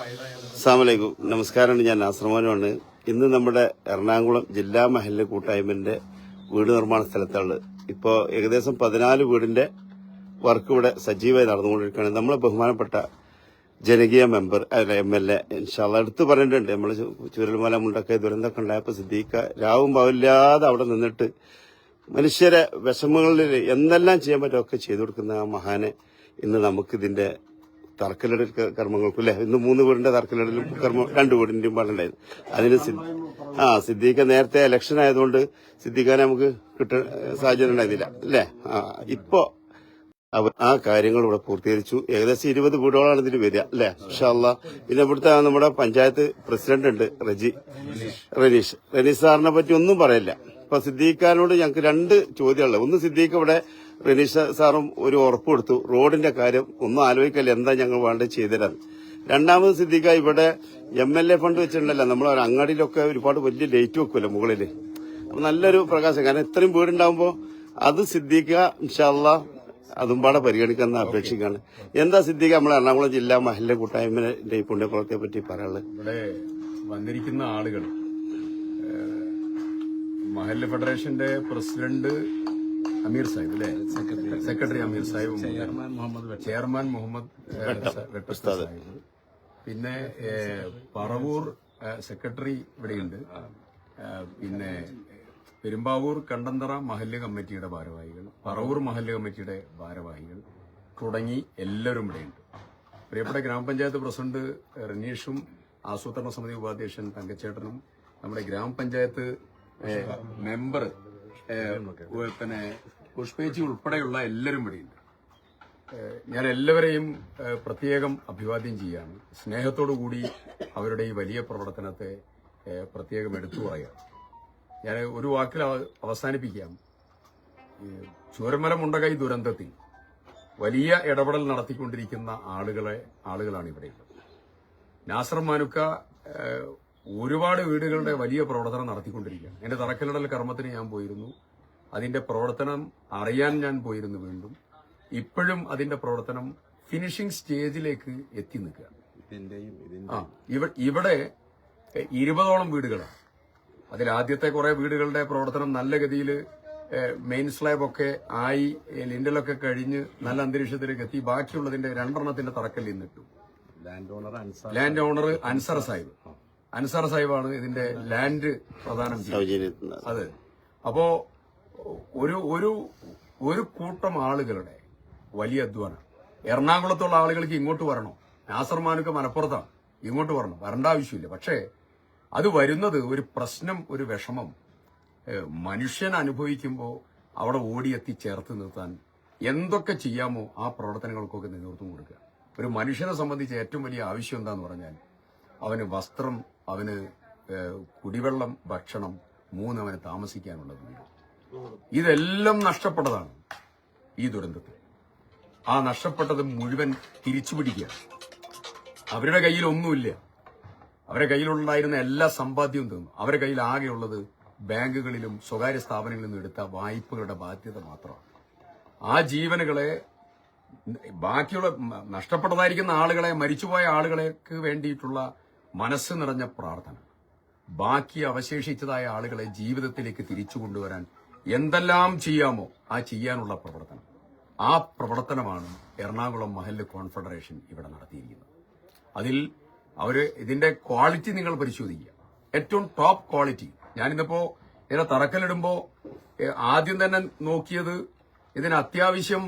അസ്സാമലൈക്കും നമസ്കാരം ഞാൻ നാസർമാനുമാണ്. ഇന്ന് നമ്മുടെ എറണാകുളം ജില്ലാ മഹല്ല് കൂട്ടായ്മന്റെ വീട് നിർമ്മാണ സ്ഥലത്താണ്. ഇപ്പോൾ ഏകദേശം പതിനാല് വീടിന്റെ വർക്ക് ഇവിടെ സജീവമായി നടന്നുകൊണ്ടിരിക്കുകയാണ്. നമ്മളെ ബഹുമാനപ്പെട്ട ജനകീയ മെമ്പർ അല്ല എം എൽ എ ഇൻഷാല്ല എടുത്തു പറഞ്ഞിട്ടുണ്ട് നമ്മൾ ചുരൽമല മുണ്ടൊക്കെ ദുരന്തമൊക്കെ ഉണ്ടായപ്പോൾ സിദ്ദീഖ രാവും പകലില്ലാതെ അവിടെ നിന്നിട്ട് മനുഷ്യരെ വിഷമങ്ങളിൽ എന്തെല്ലാം ചെയ്യാൻ പറ്റുമോ ഒക്കെ ചെയ്തു കൊടുക്കുന്ന ആ മഹാനെ ഇന്ന് നമുക്കിതിന്റെ തറക്കല്ലിടൽ കർമ്മങ്ങൾക്കും അല്ലെ ഇന്ന് മൂന്ന് വീടിന്റെ തറക്കല്ലിടലും കർമ്മം രണ്ടു വീടിന്റെയും പാടുണ്ടായിരുന്നു അതിന് ആ സിദ്ദീഖ നേരത്തെ ഇലക്ഷൻ ആയതുകൊണ്ട് സിദ്ദീഖാൻ നമുക്ക് കിട്ട സാഹചര്യം ഉണ്ടായിരുന്നില്ല അല്ലേ ആ ഇപ്പോ അവർ ആ കാര്യങ്ങൾ ഇവിടെ പൂർത്തീകരിച്ചു. ഏകദേശം ഇരുപത് വീടുകളാണ് ഇതിൽ വരിക അല്ലെ. ഇഷല്ല പിന്നെ ഇവിടുത്തെ നമ്മുടെ പഞ്ചായത്ത് പ്രസിഡന്റ് ഉണ്ട് റജി റനീഷ്. റനീഷ് സാറിനെ പറ്റി ഒന്നും പറയില്ല. അപ്പൊ സിദ്ദീഖാനോട് ഞങ്ങൾക്ക് രണ്ട് ചോദ്യമുള്ളത് ഒന്ന് സിദ്ദീഖ് ഇവിടെ റനീഷ് സാറും ഒരു ഉറപ്പ് കൊടുത്തു. റോഡിന്റെ കാര്യം ഒന്നും ആലോചിക്കല്ല എന്താ ഞങ്ങൾ വേണ്ടത് ചെയ്തുതരാൻ രണ്ടാമത് സിദ്ദിഖ ഇവിടെ എം എൽ എ ഫണ്ട് വെച്ചിട്ടുണ്ടല്ലോ. നമ്മൾ അങ്ങാടിയിലൊക്കെ ഒരുപാട് വലിയ ലൈറ്റ് വെക്കുമല്ലോ മുകളിൽ അപ്പം നല്ലൊരു പ്രകാശം. കാരണം ഇത്രയും വീടുണ്ടാകുമ്പോൾ അത് സിദ്ദിഖ ഇൻഷാല്ല അതും പാടെ പരിഗണിക്കുന്ന അപേക്ഷിക്കാണ് എന്താ സിദ്ദിഖ? നമ്മളെ എറണാകുളം ജില്ലാ മഹല്ല കൂട്ടായ്മയുടെ ഈ പറ്റി പറയാനുള്ളത്. ഇവിടെ വന്നിരിക്കുന്ന ആളുകൾ മഹല്ല് ഫെഡറേഷന്റെ പ്രസിഡന്റ് അമീർ സാഹിബ് അല്ലെ? Secretary. Ameer Sahib chairman Muhammad chairman Muhammad Sahib. പിന്നെ പറവൂർ സെക്രട്ടറി ഇവിടെയുണ്ട്. പിന്നെ പെരുമ്പാവൂർ കണ്ടന്തറ മഹല്ല് കമ്മിറ്റിയുടെ ഭാരവാഹികൾ പറവൂർ മഹല്ല് കമ്മിറ്റിയുടെ ഭാരവാഹികൾ തുടങ്ങി എല്ലാവരും ഇവിടെയുണ്ട്. പ്രിയപ്പെട്ട ഗ്രാമപഞ്ചായത്ത് പ്രസിഡന്റ് റനീഷും ആസൂത്രണ സമിതി ഉപാധ്യക്ഷൻ തങ്കച്ചേട്ടനും നമ്മുടെ ഗ്രാമപഞ്ചായത്ത് മെമ്പർ പിന്നെ പുഷ്പേച്ചി ഉൾപ്പെടെയുള്ള എല്ലാവരും ഇവിടെയുണ്ട് ഞാൻ എല്ലാവരെയും പ്രത്യേകം അഭിവാദ്യം ചെയ്യാണ്. സ്നേഹത്തോടു കൂടി അവരുടെ ഈ വലിയ പ്രവർത്തനത്തെ പ്രത്യേകം എടുത്തു പറയാം. ഞാൻ ഒരു വാക്കിൽ അവസാനിപ്പിക്കാം. ചൂരമല മുണ്ടകൈ ദുരന്തത്തിൽ വലിയ ഇടപെടൽ നടത്തിക്കൊണ്ടിരിക്കുന്ന ആളുകളെ ആളുകളാണ് ഇവിടെയുള്ളത് നാസർ മാനുക്ക ഒരുപാട് വീടുകളുടെ വലിയ പ്രവർത്തനം നടത്തിക്കൊണ്ടിരിക്കുകയാണ്. എന്റെ തറക്കല്ലിടൽ കർമ്മത്തിന് ഞാൻ പോയിരുന്നു. അതിന്റെ പ്രവർത്തനം അറിയാൻ ഞാൻ പോയിരുന്നു വീണ്ടും. ഇപ്പോഴും അതിന്റെ പ്രവർത്തനം ഫിനിഷിംഗ് സ്റ്റേജിലേക്ക് എത്തി നിൽക്കുകയാണ്. ആ ഇവിടെ ഇരുപതോളം വീടുകളാണ്. അതിൽ ആദ്യത്തെ കുറെ വീടുകളുടെ പ്രവർത്തനം നല്ല ഗതിയിൽ മെയിൻ സ്ലാബ് ഒക്കെ ആയി ലിൻഡലൊക്കെ കഴിഞ്ഞ് നല്ല അന്തരീക്ഷത്തിലേക്ക് എത്തി. ബാക്കിയുള്ളതിന്റെ രണ്ടെണ്ണത്തിന്റെ തറക്കല്ലിൽ നിന്നിട്ടു. Land owner Ansar Sahib. Ansar സാഹിബാണ് ഇതിന്റെ ലാൻഡ് ചെയ്യുന്നത്. അതെ. അപ്പോ ഒരു ഒരു ഒരു കൂട്ടം ആളുകളുടെ വലിയ അധ്വാനം. എറണാകുളത്തുള്ള ആളുകൾക്ക് ഇങ്ങോട്ട് വരണോ? നാസർമാനൊക്കെ മലപ്പുറത്താണ്. ഇങ്ങോട്ട് വരണം. വരേണ്ട ആവശ്യമില്ല. പക്ഷേ അത് വരുന്നത് ഒരു പ്രശ്നം ഒരു വിഷമം മനുഷ്യൻ അനുഭവിക്കുമ്പോൾ അവിടെ ഓടിയെത്തി ചേർത്ത് നിർത്താൻ എന്തൊക്കെ ചെയ്യാമോ ആ പ്രവർത്തനങ്ങൾക്കൊക്കെ നേതൃത്വം കൊടുക്കുക. ഒരു മനുഷ്യനെ സംബന്ധിച്ച് ഏറ്റവും വലിയ ആവശ്യം എന്താന്ന് പറഞ്ഞാൽ അവന് വസ്ത്രം അവന് കുടിവെള്ളം ഭക്ഷണം മൂന്ന് അവന് താമസിക്കാനുള്ള വീട്. ഇതെല്ലാം നഷ്ടപ്പെട്ടതാണ് ഈ ദുരന്തത്തിൽ. ആ നഷ്ടപ്പെട്ടത് മുഴുവൻ തിരിച്ചു പിടിക്കുക അവരുടെ കയ്യിൽ ഒന്നുമില്ല. അവരുടെ കയ്യിലുണ്ടായിരുന്ന എല്ലാ സമ്പാദ്യവും തീർന്നു. അവരുടെ കയ്യിൽ ആകെയുള്ളത് ബാങ്കുകളിലും സ്വകാര്യ സ്ഥാപനങ്ങളിൽ നിന്നും എടുത്ത വായ്പകളുടെ ബാധ്യത മാത്രമാണ്. ആ ജീവനുകളെ ബാക്കിയുള്ള നഷ്ടപ്പെട്ടതായിരിക്കുന്ന ആളുകളെ മരിച്ചുപോയ ആളുകളേക്ക് വേണ്ടിയിട്ടുള്ള മനസ്സ് നിറഞ്ഞ പ്രാർത്ഥന. ബാക്കി അവശേഷിച്ചതായ ആളുകളെ ജീവിതത്തിലേക്ക് തിരിച്ചു കൊണ്ടുവരാൻ എന്തെല്ലാം ചെയ്യാമോ ആ ചെയ്യാനുള്ള പ്രവർത്തനം. ആ പ്രവർത്തനമാണ് എറണാകുളം മഹല്ല് കോൺഫെഡറേഷൻ ഇവിടെ നടത്തിയിരിക്കുന്നത്. അതിൽ അവർ ഇതിന്റെ ക്വാളിറ്റി നിങ്ങൾ പരിശോധിക്കുക. ഏറ്റവും ടോപ്പ് ക്വാളിറ്റി. ഞാനിന്നിപ്പോ ഇതിനെ തറക്കല്ലിടുമ്പോ ഏഹ്, ആദ്യം തന്നെ നോക്കിയത് ഇതിന് അത്യാവശ്യം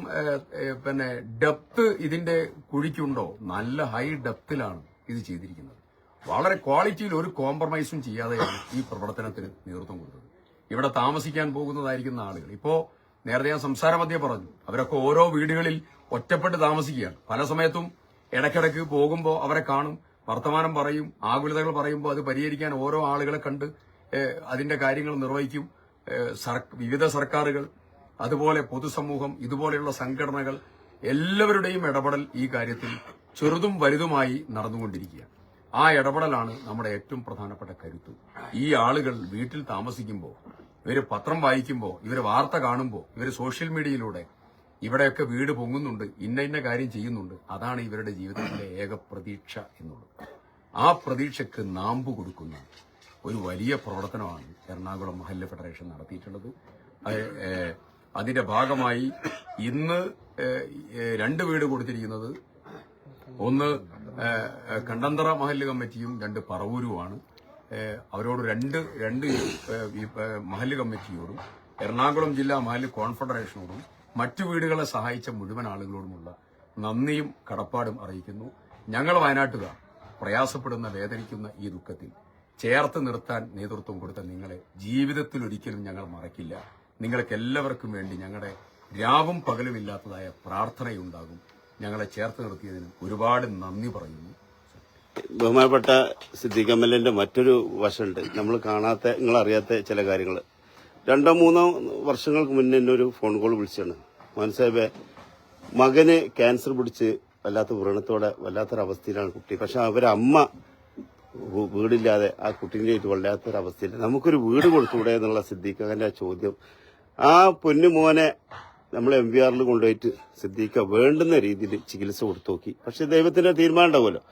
പിന്നെ ഡെപ്ത് ഇതിന്റെ കുഴിക്കുണ്ടോ? നല്ല ഹൈ ഡെപ്തിലാണ് ഇത് ചെയ്തിരിക്കുന്നത്. വളരെ ക്വാളിറ്റിയിൽ ഒരു കോംപ്രമൈസും ചെയ്യാതെയാണ് ഈ പ്രവർത്തനത്തിന് നേതൃത്വം കൊടുത്തത്. ഇവിടെ താമസിക്കാൻ പോകുന്നതായിരിക്കുന്ന ആളുകൾ. ഇപ്പോ നേരത്തെ ഞാൻ സംസാര മധ്യേ പറഞ്ഞു. അവരൊക്കെ ഓരോ വീടുകളിൽ ഒറ്റപ്പെട്ട് താമസിക്കുകയാണ്. പല സമയത്തും ഇടയ്ക്കിടയ്ക്ക് പോകുമ്പോൾ അവരെ കാണും വർത്തമാനം പറയും ആകുലതകൾ പറയുമ്പോൾ അത് പരിഹരിക്കാൻ ഓരോ ആളുകളെ കണ്ട് അതിന്റെ കാര്യങ്ങൾ നിർവഹിക്കും. വിവിധ സർക്കാരുകൾ അതുപോലെ പൊതുസമൂഹം ഇതുപോലെയുള്ള സംഘടനകൾ എല്ലാവരുടെയും ഇടപെടൽ ഈ കാര്യത്തിൽ ചെറുതും വലുതുമായി നടന്നുകൊണ്ടിരിക്കുക ആ ഇടപെടലാണ് നമ്മുടെ ഏറ്റവും പ്രധാനപ്പെട്ട കരുത്ത്. ഈ ആളുകൾ വീട്ടിൽ താമസിക്കുമ്പോൾ ഇവർ പത്രം വായിക്കുമ്പോൾ ഇവർ വാർത്ത കാണുമ്പോൾ ഇവർ സോഷ്യൽ മീഡിയയിലൂടെ ഇവിടെയൊക്കെ വീട് പൊങ്ങുന്നുണ്ട് ഇന്ന ഇന്ന കാര്യം ചെയ്യുന്നുണ്ട് അതാണ് ഇവരുടെ ജീവിതത്തിലെ ഏക പ്രതീക്ഷ എന്നുള്ളത്. ആ പ്രതീക്ഷയ്ക്ക് നാമ്പ് കൊടുക്കുന്ന ഒരു വലിയ പ്രവർത്തനമാണ് എറണാകുളം മഹല്ല ഫെഡറേഷൻ നടത്തിയിട്ടുള്ളത്. അത്, അതിന്റെ ഭാഗമായി ഇന്ന് രണ്ട് വീട് കൊടുത്തിരിക്കുന്നത് ഒന്ന് കണ്ടന്തറ മഹല്ല് കമ്മിറ്റിയും രണ്ട് പറവൂരുമാണ്. അവരോട് രണ്ട് രണ്ട് മഹല്ല് കമ്മിറ്റിയോടും എറണാകുളം ജില്ലാ മഹല്ല് കോൺഫെഡറേഷനോടും മറ്റു വീടുകളെ സഹായിച്ച മുഴുവൻ ആളുകളോടുമുള്ള നന്ദിയും കടപ്പാടും അറിയിക്കുന്നു. ഞങ്ങൾ വയനാട്ടുകാർ പ്രയാസപ്പെടുന്ന വേദനിക്കുന്ന ഈ ദുഃഖത്തിൽ ചേർത്ത് നിർത്താൻ നേതൃത്വം കൊടുത്ത നിങ്ങളെ ജീവിതത്തിൽ ഒരിക്കലും ഞങ്ങൾ മറക്കില്ല. നിങ്ങൾക്ക് എല്ലാവർക്കും വേണ്ടി ഞങ്ങളുടെ രാവും പകലുമില്ലാത്തതായ പ്രാർത്ഥനയുണ്ടാകും. ഞങ്ങളെ ചേർത്ത് നിർത്തിയതിന് ഒരുപാട് നന്ദി പറയുന്നു. ബഹുമാനപ്പെട്ട സിദ്ദീഖ് എംഎൽഎന്റെ മറ്റൊരു വശമുണ്ട്. നമ്മൾ കാണാത്ത നിങ്ങൾ അറിയാത്ത ചില കാര്യങ്ങൾ. രണ്ടോ മൂന്നോ വർഷങ്ങൾക്ക് മുന്നേ എന്നെ ഒരു ഫോൺ കോൾ വിളിച്ചാണ് മനസ്സാബെ മകന് ക്യാൻസർ പിടിച്ച് വല്ലാത്ത വ്രണത്തോടെ വല്ലാത്തൊരവസ്ഥയിലാണ് കുട്ടി. പക്ഷെ അവരമ്മ വീടില്ലാതെ ആ കുട്ടീനായിട്ട് വല്ലാത്തൊരവസ്ഥയിൽ നമുക്കൊരു വീട് കൊടുത്തൂടെ എന്നുള്ള സിദ്ദീഖ് ആ ചോദ്യം. ആ പൊന്നു മോനെ നമ്മൾ എം വി ആറിൽ കൊണ്ടുപോയിട്ട് സിദ്ദീഖ വേണ്ടുന്ന രീതിയിൽ ചികിത്സ കൊടുത്തു നോക്കി. പക്ഷെ ദൈവത്തിന്റെ തീരുമാനം ഉണ്ടാവുമല്ലോ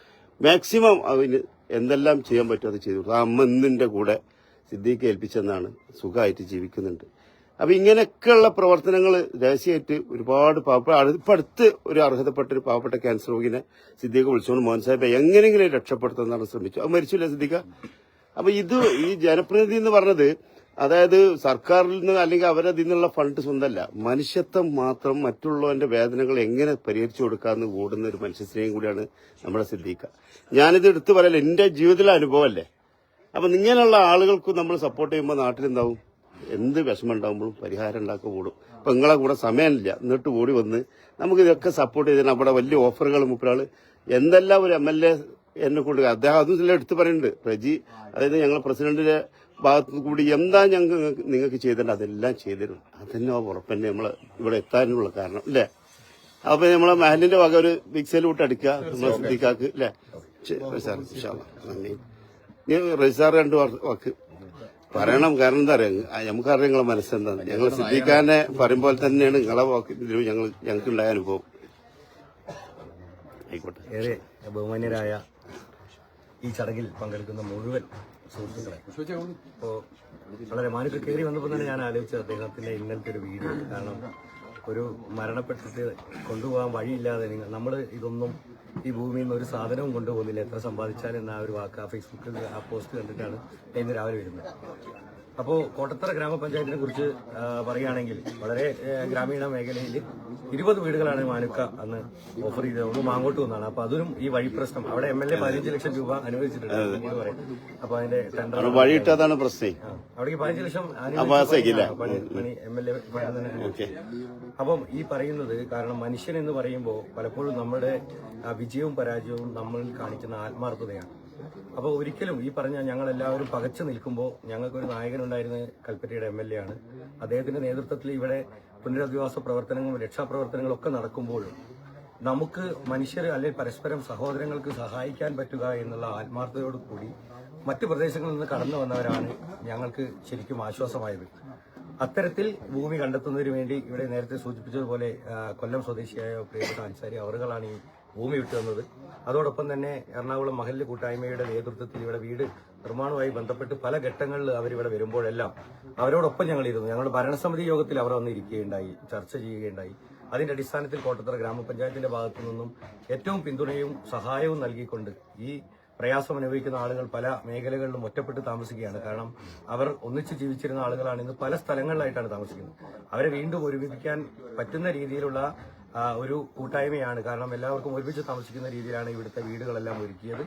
മാക്സിമം അവന് എന്തെല്ലാം ചെയ്യാൻ പറ്റും അത് ചെയ്തു ആ അമ്മ ഇന്നിന്റെ കൂടെ സിദ്ദീഖ ഏൽപ്പിച്ചെന്നാണ് സുഖമായിട്ട് ജീവിക്കുന്നുണ്ട്. അപ്പൊ ഇങ്ങനെയൊക്കെയുള്ള പ്രവർത്തനങ്ങൾ രഹസ്യമായിട്ട് ഒരുപാട് പാവപ്പെട്ട അടുപ്പടുത്ത് ഒരു അർഹതപ്പെട്ട ഒരു പാവപ്പെട്ട ക്യാൻസർ രോഗിനെ സിദ്ദീഖ് വിളിച്ചുകൊണ്ട് മോഹൻ സാഹിബ് എങ്ങനെയെങ്കിലും രക്ഷപ്പെടുത്തുന്നതാണ് ശ്രമിച്ചു. അത് മരിച്ചില്ല സിദ്ദീഖ? അപ്പൊ ഇത് ഈ ജനപ്രതിനിധി എന്ന് പറഞ്ഞത് അതായത് സർക്കാരിൽ നിന്ന് അല്ലെങ്കിൽ അവരതിൽ നിന്നുള്ള ഫണ്ട് സ്വന്തമല്ല. മനുഷ്യത്വം മാത്രം മറ്റുള്ളവന്റെ വേദനകൾ എങ്ങനെ പരിഹരിച്ചു കൊടുക്കാമെന്ന് ഓടുന്ന ഒരു മനുഷ്യസ്നേഹം കൂടിയാണ് നമ്മുടെ സിദ്ദീഖ ഞാനിത് എടുത്തു പറയല്ല എന്റെ ജീവിതത്തിലെ അനുഭവമല്ലേ അപ്പൊ ഇങ്ങനെയുള്ള ആളുകൾക്ക് നമ്മൾ സപ്പോർട്ട് ചെയ്യുമ്പോൾ നാട്ടിലെന്താവും എന്ത് വിഷമം ഉണ്ടാകുമ്പോഴും പരിഹാരം ഉണ്ടാക്കി ഓടും അപ്പൊ നിങ്ങളെ കൂടെ സമയമില്ല. എന്നിട്ട് ഓടി വന്ന് നമുക്ക് ഇതൊക്കെ സപ്പോർട്ട് ചെയ്ത് നമ്മുടെ വലിയ ഓഫറുകൾ മുപ്പരാൾ എന്തെല്ലാം ഒരു എം എൽ എ എന്നെ കൊണ്ട് അദ്ദേഹം അതും ഇതിൽ എടുത്തു പറയുന്നുണ്ട്. റജി അതായത് ഞങ്ങൾ പ്രസിഡന്റിന്റെ ഭാഗത്തു കൂടി എന്താ ഞങ്ങൾ നിങ്ങൾക്ക് ചെയ്തിട്ടുണ്ട് അതെല്ലാം ചെയ്തിരുന്നു. അതന്നെ ഉറപ്പന്നെ നമ്മൾ ഇവിടെ എത്താനുള്ള കാരണം അല്ലേ? അപ്പൊ നമ്മളെ മഹലിന്റെ വക ഒരു ബിഗ് വിട്ട് അടിക്കുക നമ്മളെ ശ്രദ്ധിക്കാക്ക് അല്ലേ? സാർ നന്ദി. നീ രണ്ട് വാക്ക് പറയണം. കാരണം എന്താ അറിയാം? നമുക്കറിയാം നിങ്ങളെ മനസ്സെന്താ ഞങ്ങൾ ശ്രദ്ധിക്കാനെ പറയുമ്പോൾ തന്നെയാണ് നിങ്ങളെ വാക്ക് ഞങ്ങൾ ഞങ്ങൾക്ക് ഉണ്ടായ അനുഭവം. ആയിക്കോട്ടെ. ഏറെ ബഹുമാന്യരായ ഈ ചടങ്ങിൽ പങ്കെടുക്കുന്ന മുഴുവൻ സുഹൃത്തുക്കളെ. ഇപ്പോൾ വളരെ മാനുക്ക് കയറി വന്നപ്പോൾ തന്നെ ഞാൻ ആലോചിച്ചത് അദ്ദേഹത്തിന്റെ ഇന്നലത്തെ ഒരു വീഡിയോ കാരണം ഒരു മരണപ്പെട്ടിട്ട് കൊണ്ടുപോകാൻ വഴിയില്ലാതെ നിങ്ങൾ നമ്മൾ ഇതൊന്നും ഈ ഭൂമിയിൽ നിന്ന് ഒരു സാധനവും കൊണ്ടുപോകുന്നില്ല. എത്ര സമ്പാദിച്ചാലും എന്ന ആ ഒരു വാക്ക് ആ ഫേസ്ബുക്കിൽ ആ പോസ്റ്റ് കണ്ടിട്ടാണ് ഇന്ന് രാവിലെ വരുന്നത്. അപ്പോൾ കോട്ടത്തറ ഗ്രാമപഞ്ചായത്തിനെ കുറിച്ച് പറയുകയാണെങ്കിൽ വളരെ ഗ്രാമീണ മേഖലയിൽ ഇരുപത് വീടുകളാണ് മാനുക്ക അന്ന് ഓഫർ ചെയ്തത്. ഒന്ന് മാങ്ങോട്ട് വന്നാണ്. അപ്പൊ അതിനും ഈ വഴി പ്രശ്നം അവിടെ എം എൽ എ പതിനഞ്ച് ലക്ഷം രൂപ അനുവദിച്ചിട്ടുണ്ട് അപ്പൊ അതിന്റെ ടെൻഡർ വഴിയിട്ടതാണ് പ്രശ്നം. അവിടേക്ക് പതിനഞ്ച് ലക്ഷം. എം എൽ എ അപ്പം ഈ പറയുന്നത് കാരണം മനുഷ്യൻ എന്ന് പറയുമ്പോൾ പലപ്പോഴും നമ്മുടെ വിജയവും പരാജയവും നമ്മൾ കാണിക്കുന്ന ആത്മാർത്ഥതയാണ്. അപ്പോൾ ഒരിക്കലും ഈ പറഞ്ഞ ഞങ്ങൾ എല്ലാവരും പകച്ചു നിൽക്കുമ്പോൾ ഞങ്ങൾക്കൊരു നായകനുണ്ടായിരുന്ന കൽപ്പറ്റയുടെ എം എൽ എ ആണ്. അദ്ദേഹത്തിന്റെ നേതൃത്വത്തിൽ ഇവിടെ പുനരധിവാസ പ്രവർത്തനങ്ങളും രക്ഷാപ്രവർത്തനങ്ങളും ഒക്കെ നടക്കുമ്പോഴും നമുക്ക് മനുഷ്യർ അല്ലെങ്കിൽ പരസ്പരം സഹോദരങ്ങൾക്ക് സഹായിക്കാൻ പറ്റുക എന്നുള്ള ആത്മാർത്ഥതയോട് കൂടി മറ്റു പ്രദേശങ്ങളിൽ നിന്ന് കടന്നു വന്നവരാണ് ഞങ്ങൾക്ക് ശരിക്കും ആശ്വാസമായത്. അത്തരത്തിൽ ഭൂമി കണ്ടെത്തുന്നതിന് വേണ്ടി ഇവിടെ നേരത്തെ സൂചിപ്പിച്ചതുപോലെ കൊല്ലം സ്വദേശിയായ പ്രിയപ്പെട്ട അൻസാരി അവറുകളാണ് ഈ ഭൂമി വിട്ടു തന്നത് അതോടൊപ്പം തന്നെ എറണാകുളം മഹല്ല് കൂട്ടായ്മയുടെ നേതൃത്വത്തിൽ ഇവിടെ വീട് നിർമ്മാണവുമായി ബന്ധപ്പെട്ട് പല ഘട്ടങ്ങളിൽ അവരിവിടെ വരുമ്പോഴെല്ലാം അവരോടൊപ്പം ഞങ്ങൾ ഇരുന്നു. ഞങ്ങൾ ഭരണസമിതി യോഗത്തിൽ അവർ വന്ന് ഇരിക്കുകയുണ്ടായി ചർച്ച ചെയ്യുകയുണ്ടായി. അതിന്റെ അടിസ്ഥാനത്തിൽ കോട്ടത്തറ ഗ്രാമപഞ്ചായത്തിന്റെ ഭാഗത്തു നിന്നും ഏറ്റവും പിന്തുണയും സഹായവും നൽകിക്കൊണ്ട് ഈ പ്രയാസം അനുഭവിക്കുന്ന ആളുകൾ പല മേഖലകളിലും ഒറ്റപ്പെട്ട് താമസിക്കുകയാണ്. കാരണം അവർ ഒന്നിച്ച് ജീവിച്ചിരുന്ന ആളുകളാണ് ഇന്ന് പല സ്ഥലങ്ങളിലായിട്ടാണ് താമസിക്കുന്നത്. അവരെ വീണ്ടും ഒരുമിപ്പിക്കാൻ പറ്റുന്ന രീതിയിലുള്ള ഒരു കൂട്ടായ്മയാണ്. കാരണം എല്ലാവർക്കും ഒരുമിച്ച് താമസിക്കുന്ന രീതിയിലാണ് ഇവിടുത്തെ വീടുകളെല്ലാം ഒരുക്കിയത്.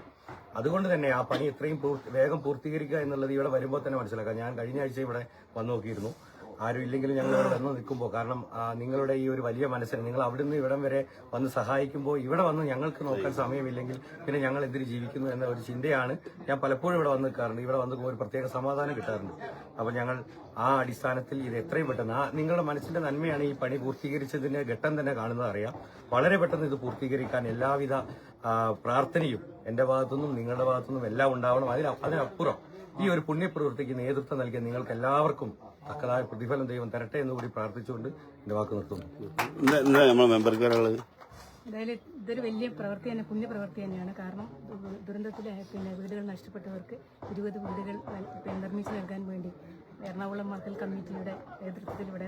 അതുകൊണ്ട് തന്നെ ആ പണി എത്രയും വേഗം പൂർത്തീകരിക്കുക എന്നുള്ളത് ഇവിടെ വരുമ്പോൾ തന്നെ മനസ്സിലാക്കാം. ഞാൻ കഴിഞ്ഞ ആഴ്ച ഇവിടെ വന്നു നോക്കിയിരുന്നു. ആരും ഇല്ലെങ്കിലും ഞങ്ങൾ ഇവിടെ വന്ന് നിൽക്കുമ്പോൾ കാരണം നിങ്ങളുടെ ഈ ഒരു വലിയ മനസ്സിന് നിങ്ങൾ അവിടുന്ന് ഇവിടം വരെ വന്ന് സഹായിക്കുമ്പോൾ ഇവിടെ വന്ന് ഞങ്ങൾക്ക് നോക്കാൻ സമയമില്ലെങ്കിൽ പിന്നെ ഞങ്ങൾ എന്തിന് ജീവിക്കുന്നു എന്ന ഒരു ചിന്തയാണ് ഞാൻ പലപ്പോഴും ഇവിടെ വന്ന് നിൽക്കാറുണ്ട്. ഇവിടെ വന്ന് ഒരു പ്രത്യേക സമാധാനം കിട്ടാറുണ്ട്. അപ്പോൾ ഞങ്ങൾ ആ അടിസ്ഥാനത്തിൽ ഇത് എത്രയും പെട്ടെന്ന് ആ നിങ്ങളുടെ മനസ്സിന്റെ നന്മയാണ് ഈ പണി പൂർത്തീകരിച്ചതിന്റെ ഘട്ടം തന്നെ കാണുന്നത് അറിയാം. വളരെ പെട്ടെന്ന് ഇത് പൂർത്തീകരിക്കാൻ എല്ലാവിധ പ്രാർത്ഥനയും എന്റെ ഭാഗത്തുനിന്നും നിങ്ങളുടെ ഭാഗത്തുനിന്നും എല്ലാം ഉണ്ടാവണം. അതിന് അതിനപ്പുറം ഈ ഒരു പുണ്യപ്രവൃത്തിക്ക് നേതൃത്വം നൽകിയ നിങ്ങൾക്ക് എല്ലാവർക്കും തക്കതായ പ്രതിഫലം ദൈവം തരട്ടെ എന്ന് കൂടി പ്രാർത്ഥിച്ചുകൊണ്ട് എന്റെ വാക്ക് നിർത്തുന്നു. മെമ്പർക്ക് എന്തായാലും ഇതൊരു വലിയ പ്രവൃത്തി തന്നെ പുണ്യപ്രവൃത്തി തന്നെയാണ്. കാരണം ദുരന്തത്തിലെ ദുരന്തത്തിൽ പിന്നെ വീടുകൾ നഷ്ടപ്പെട്ടവർക്ക് ഇരുപത് വീടുകൾ നിർമ്മിച്ചു നൽകാൻ വേണ്ടി എറണാകുളം മക്കൾ കമ്മിറ്റിയുടെ നേതൃത്വത്തിൽ ഇവിടെ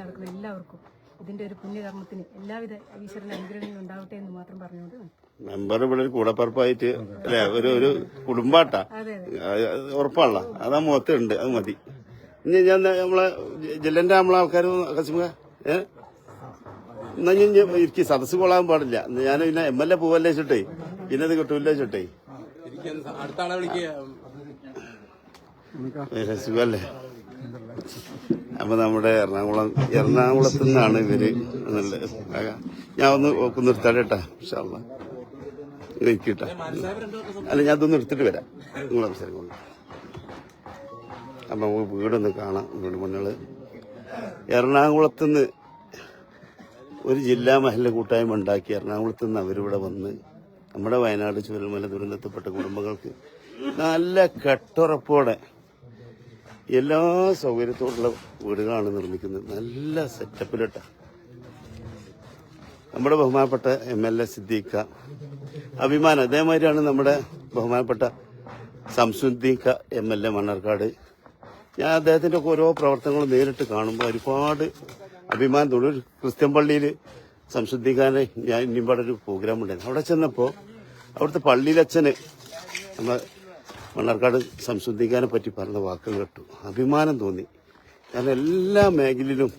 നടക്കുന്ന എല്ലാവർക്കും ഇതിന്റെ ഒരു പുണ്യകർമ്മത്തിന് എല്ലാവിധ ഈശ്വരൻ അനുഗ്രഹങ്ങൾ ഉണ്ടാവട്ടെ എന്ന് മാത്രം പറഞ്ഞുകൊണ്ട്. മെമ്പർ ഇവിടെ ഒരു കൂടപ്പറപ്പായിട്ട് അല്ലെ? ഒരു ഒരു കുടുംബാട്ടാ. ഉറപ്പാണല്ലോ. അതാ മുഖത്തുണ്ട്. അത് മതി. ഞാൻ നമ്മളെ ജില്ലന്റെ നമ്മളെ ആൾക്കാർ കസിമ ഏ? എന്നാ ഞാൻ ഇരിക്കും സദസ് കൊള്ളാൻ പാടില്ല. ഞാൻ പിന്നെ എം എൽ എ പോവല്ലേ ചുട്ടേ പിന്നെ അത് കിട്ടൂല്ലേ ചുട്ടേ സുഖല്ലേ? അപ്പൊ നമ്മുടെ എറണാകുളം എറണാകുളത്ത് നിന്നാണ് ഇവർ ഞാൻ ഒന്ന് ഒക്കെ നിർത്താട്ടെ കേട്ടാ അല്ല ഞാൻ അതൊന്ന് എടുത്തിട്ട് വരാം. നിങ്ങൾ അപ്പൊ നമുക്ക് വീടൊന്ന് കാണാം വീട് മണ്ണുകൾ എറണാകുളത്ത് നിന്ന് ഒരു ജില്ലാ മഹല്ല കൂട്ടായ്മ ഉണ്ടാക്കി എറണാകുളത്ത് നിന്ന് അവരിവിടെ വന്ന് നമ്മുടെ വയനാട് ചുരൽമല ദുരന്തത്തിൽപ്പെട്ട കുടുംബങ്ങൾക്ക് നല്ല കെട്ടുറപ്പോടെ എല്ലാ സൗകര്യത്തോടുള്ള വീടുകളാണ് നിർമ്മിക്കുന്നത്. നല്ല സെറ്റപ്പിലിട്ട. നമ്മുടെ ബഹുമാനപ്പെട്ട എം എൽ എ സിദ്ദീഖ. അഭിമാനം. അതേമാതിരിയാണ് നമ്മുടെ ബഹുമാനപ്പെട്ട Shamsudheen M L A Mannarkkad. ഞാൻ അദ്ദേഹത്തിന്റെ ഒക്കെ ഓരോ പ്രവർത്തനങ്ങൾ നേരിട്ട് കാണുമ്പോൾ ഒരുപാട് അഭിമാനം തോന്നി. ഒരു ക്രിസ്ത്യൻ പള്ളിയിൽ സംശുദ്ധിക്കാനെ ഞാൻ ഇനിമ്പാടെ ഒരു പ്രോഗ്രാം ഉണ്ടായിരുന്നു. അവിടെ ചെന്നപ്പോൾ അവിടുത്തെ പള്ളിയിലച്ഛന് നമ്മൾ മണ്ണാർക്കാട് സംശുദ്ധിക്കാനെ പറ്റി പറഞ്ഞ വാക്കുകൾ കേട്ടു. അഭിമാനം തോന്നി. കാരണം എല്ലാ മേഖലയിലും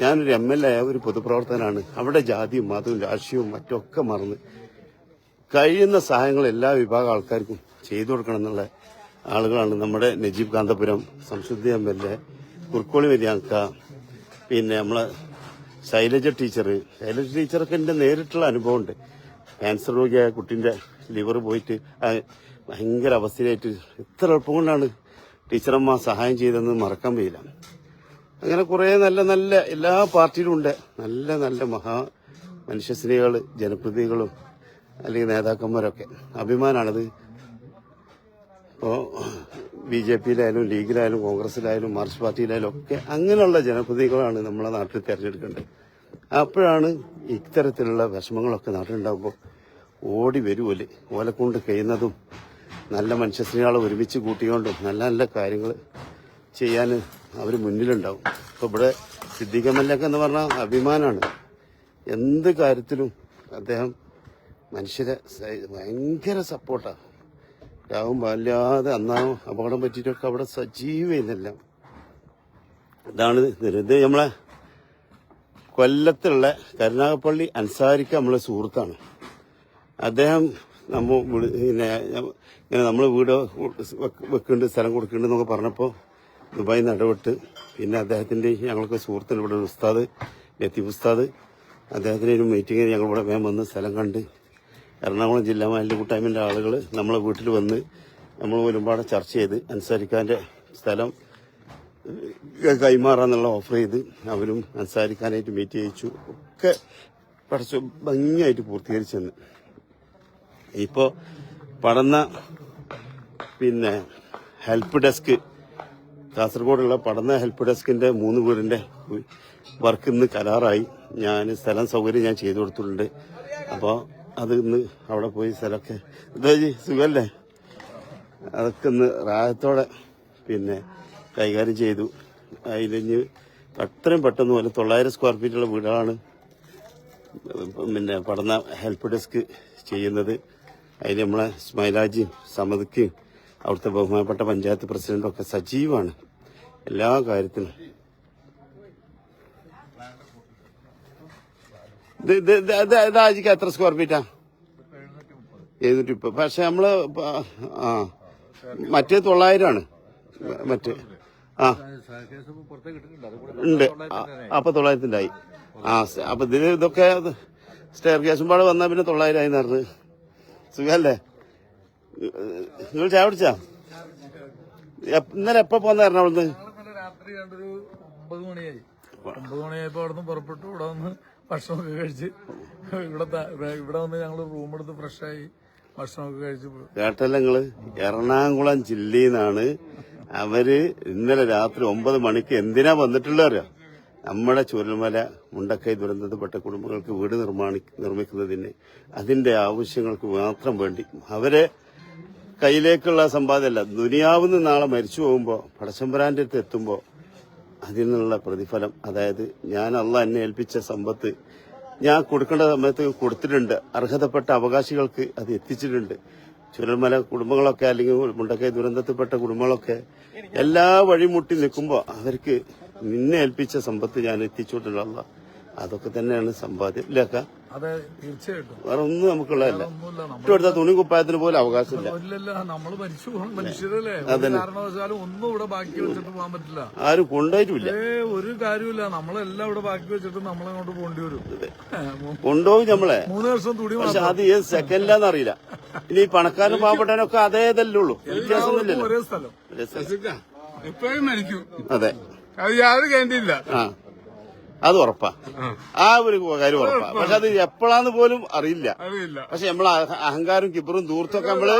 ഞാനൊരു എം എൽ എ ഒരു പൊതുപ്രവർത്തകനാണ്. അവിടെ ജാതിയും മതവും രാഷ്ട്രീയവും മറ്റൊക്കെ മറന്ന് കഴിയുന്ന സഹായങ്ങൾ എല്ലാ വിഭാഗം ആൾക്കാർക്കും ചെയ്തു കൊടുക്കണം എന്നുള്ള ആളുകളാണ് നമ്മുടെ നജീബ് കാന്തപുരം സംശുദ്ധി എം എൽ എ കുർക്കോളി വരിയാക്ക പിന്നെ നമ്മളെ ശൈലജ ടീച്ചർ. ശൈലജ ടീച്ചറൊക്കെ എന്റെ നേരിട്ടുള്ള അനുഭവമുണ്ട്. ക്യാൻസർ രോഗിയായ കുട്ടീന്റെ ലിവർ പോയിട്ട് ഭയങ്കര അവസ്ഥയിലായിട്ട് എത്ര എളുപ്പം കൊണ്ടാണ് ടീച്ചറമ്മ സഹായം ചെയ്തതെന്ന് മറക്കാൻ വയ്യില്ല അങ്ങനെ കുറേ നല്ല നല്ല എല്ലാ പാർട്ടിയിലും ഉണ്ട്. നല്ല നല്ല മഹാ മനുഷ്യസ്നേഹികൾ ജനപ്രതിനിധികളും അല്ലെങ്കിൽ നേതാക്കന്മാരൊക്കെ. അഭിമാനമാണത് ബി ജെ പിയിലായാലും ലീഗിലായാലും കോൺഗ്രസിലായാലും മാർക്സ് പാർട്ടിയിലായാലും ഒക്കെ അങ്ങനെയുള്ള ജനപ്രതിനിധികളാണ് നമ്മളെ നാട്ടിൽ തിരഞ്ഞെടുക്കേണ്ടത്. അപ്പോഴാണ് ഇത്തരത്തിലുള്ള വിഷമങ്ങളൊക്കെ നാട്ടിലുണ്ടാകുമ്പോൾ ഓടി വരുമല്ലേ ഓലക്കൊണ്ട് കഴിയുന്നതും നല്ല മനുഷ്യസ്നേഹികളെ ഒരുമിച്ച് കൂട്ടിക്കൊണ്ടും നല്ല നല്ല കാര്യങ്ങൾ ചെയ്യാൻ അവർ മുന്നിലുണ്ടാവും. ഇപ്പോൾ ഇവിടെ സിദ്ദിഖമല്ലൊക്കെ എന്ന് പറഞ്ഞാൽ അഭിമാനമാണ് എന്ത് കാര്യത്തിലും അദ്ദേഹം മനുഷ്യരെ ഭയങ്കര സപ്പോർട്ടാണ്. രാവും വല്ലാതെ അന്നാവും അപകടം പറ്റിയിട്ടൊക്കെ അവിടെ സജീവമെന്നല്ല ഇതാണ് ഇത് നമ്മളെ കൊല്ലത്തുള്ള കരുനാഗപ്പള്ളി അൻസാരിക്ക നമ്മളെ സുഹൃത്താണ്. അദ്ദേഹം നമ്മ പിന്നെ ഇങ്ങനെ നമ്മൾ വീട് വെക്ക് വെക്കുന്നുണ്ട് സ്ഥലം കൊടുക്കുന്നുണ്ട് എന്നൊക്കെ പറഞ്ഞപ്പോൾ ദുബായി നടപെട്ട് പിന്നെ അദ്ദേഹത്തിന്റെ ഞങ്ങൾക്ക് സുഹൃത്തിന് ഇവിടെ ഉസ്താദ് ലത്തീഫ് ഉസ്താദ്. അദ്ദേഹത്തിന്റെ ഒരു മീറ്റിങ്ങിന് ഞങ്ങൾ ഇവിടെ വേഗം വന്ന് സ്ഥലം കണ്ട് എറണാകുളം ജില്ലാ മാലിന്യ കൂട്ടായ്മന്റെ ആളുകൾ നമ്മളെ വീട്ടിൽ വന്ന് നമ്മൾ ഒരുപാട് ചർച്ച ചെയ്ത് അൻസാരിക്കാന്റെ സ്ഥലം കൈമാറാന്നുള്ള ഓഫർ ചെയ്ത് അവരും അൻസാരിക്കാനായിട്ട് മീറ്റ് ചെയ്യിച്ചു. ഒക്കെ പഠിച്ചു ഭംഗിയായിട്ട് പൂർത്തീകരിച്ചെന്ന്. ഇപ്പോൾ പഠന പിന്നെ ഹെൽപ്പ് ഡെസ്ക് കാസർഗോഡുള്ള പഠന ഹെൽപ്പ് ഡെസ്കിന്റെ മൂന്ന് വീടിന്റെ വർക്ക് ഇന്ന് കരാറായി. ഞാൻ സ്ഥലം സൗകര്യം ഞാൻ ചെയ്തു കൊടുത്തിട്ടുണ്ട്. അപ്പോൾ അത് ഇന്ന് അവിടെ പോയി സ്ഥലമൊക്കെ. ഇതേജി സുഖമല്ലേ അതൊക്കെ ഇന്ന് റാഹത്തോടെ പിന്നെ കൈകാര്യം ചെയ്തു. അതിലിഞ്ഞ് അത്രയും പെട്ടെന്ന് പോലെ തൊള്ളായിരം സ്ക്വയർ ഫീറ്റുള്ള വീടാണ് പിന്നെ പഠന ഹെൽപ്പ് ഡെസ്ക് ചെയ്യുന്നത്. അതിൽ നമ്മളെ സ്മൈലാജിയും സമതിക്കും അവിടുത്തെ ബഹുമാനപ്പെട്ട പഞ്ചായത്ത് പ്രസിഡന്റും ഒക്കെ സജീവമാണ് എല്ലാ കാര്യത്തിനും ഇത് ഇത് ഇത് ഇത് ഇത് ആജിക്ക് എത്ര സ്ക്വയർ ഫീറ്റാ എഴുന്നൂറ്റി മുപ്പത് പക്ഷെ നമ്മൾ ആ. മറ്റേ തൊള്ളായിരമാണ് മറ്റേ ആ. ഉണ്ട്. അപ്പൊ തൊള്ളായിരത്തിന്റെ ആയി. ആ അപ്പൊ ഇതിന് ഇതൊക്കെ സ്റ്റെയർ കേസും പാടെ വന്നാ പിന്നെ തൊള്ളായിരം ആയി നടന്ന്. സുഖല്ലേ? നിങ്ങൾ ചായ പിടിച്ചാ ഇന്നലെ എപ്പോ പോന്ന എറണാകുളത്ത് ഒമ്പത് മണിയായി. ഒമ്പത് മണിയായപ്പോ അവിടെ നിന്ന് പുറപ്പെട്ടു. ഇവിടെ വന്ന് ഭക്ഷണമൊക്കെ കഴിച്ച് ഇവിടെ ഇവിടെ വന്ന് ഞങ്ങൾ റൂം എടുത്ത് ഫ്രഷായി ഭക്ഷണമൊക്കെ കഴിച്ച് കേട്ടല്ലോ നിങ്ങൾ? എറണാകുളം ജില്ലയിൽ നിന്നാണ് അവർ ഇന്നലെ രാത്രി ഒമ്പത് മണിക്ക് എന്തിനാ വന്നിട്ടുള്ള അറിയാം? നമ്മുടെ ചുരൽമല മുണ്ടക്കൈ ദുരന്തത്തിൽപ്പെട്ട കുടുംബങ്ങൾക്ക് വീട് നിർമ്മാണി നിർമ്മിക്കുന്നതിന് അതിന്റെ ആവശ്യങ്ങൾക്ക് മാത്രം വേണ്ടി. അവരെ കയ്യിലേക്കുള്ള സമ്പാദ്യമല്ല. ദുനിയാവുന്ന നാളെ മരിച്ചു പോകുമ്പോൾ പടച്ചമ്പരാന്റെ അടുത്ത് എത്തുമ്പോൾ അതിൽ നിന്നുള്ള പ്രതിഫലം. അതായത് ഞാൻ അള്ള എന്നെ ഏൽപ്പിച്ച സമ്പത്ത് ഞാൻ കൊടുക്കേണ്ട സമയത്ത് കൊടുത്തിട്ടുണ്ട്. അർഹതപ്പെട്ട അവകാശികൾക്ക് അത് എത്തിച്ചിട്ടുണ്ട്. ചുരൽമല കുടുംബങ്ങളൊക്കെ അല്ലെങ്കിൽ മുണ്ടക്കൈ ദുരന്തത്തിൽപ്പെട്ട കുടുംബങ്ങളൊക്കെ എല്ലാ വഴിമുട്ടി നിൽക്കുമ്പോൾ അവർക്ക് നിന്നെ ഏൽപ്പിച്ച സമ്പത്ത് ഞാൻ എത്തിച്ചുകൊണ്ടുള്ള അതൊക്കെ തന്നെയാണ് സമ്പാദ്യം. ഇല്ലക്ക അതെ തീർച്ചയായിട്ടും. വേറെ ഒന്നും നമുക്കുള്ളതല്ല ഇട്ടുകൊടുത്ത തുണി കുപ്പായത്തിന് പോലും അവകാശമില്ല. ഇല്ലല്ല നമ്മൾ മരിച്ചു മനുഷ്യരല്ലേ? കാരണവശാലും ഒന്നും ഇവിടെ ബാക്കി വെച്ചിട്ട് പോകാൻ പറ്റില്ല. ആരും കൊണ്ടുപോയിട്ടില്ല. ഏ ഒരു കാര്യമില്ല നമ്മളെല്ലാം ഇവിടെ ബാക്കി വെച്ചിട്ട് നമ്മളങ്ങോട്ട് പോകേണ്ടി വരും. കൊണ്ടുപോകും നമ്മളെ. മൂന്ന് വർഷം തുണി പക്ഷെ അത് ഏത് സെക്കൻഡിലാന്ന് അറിയില്ല. ഇനി പണക്കാരനും പാവപ്പെട്ടവനൊക്കെ അതേ ഇതല്ലേ ഉള്ളൂ വ്യത്യാസം ഒരേ സ്ഥലം. എപ്പോഴും മരിക്കും. അതെ. അത് യാതൊരു ആ. അത് ഉറപ്പാ. ആ. ഒരു കാര്യം ഉറപ്പാ. പക്ഷെ അത് എപ്പോഴാന്ന് പോലും അറിയില്ല. പക്ഷെ നമ്മൾ അഹ- അഹങ്കാരം കിബറും ദൂർത്തൊക്കെ നമ്മൾ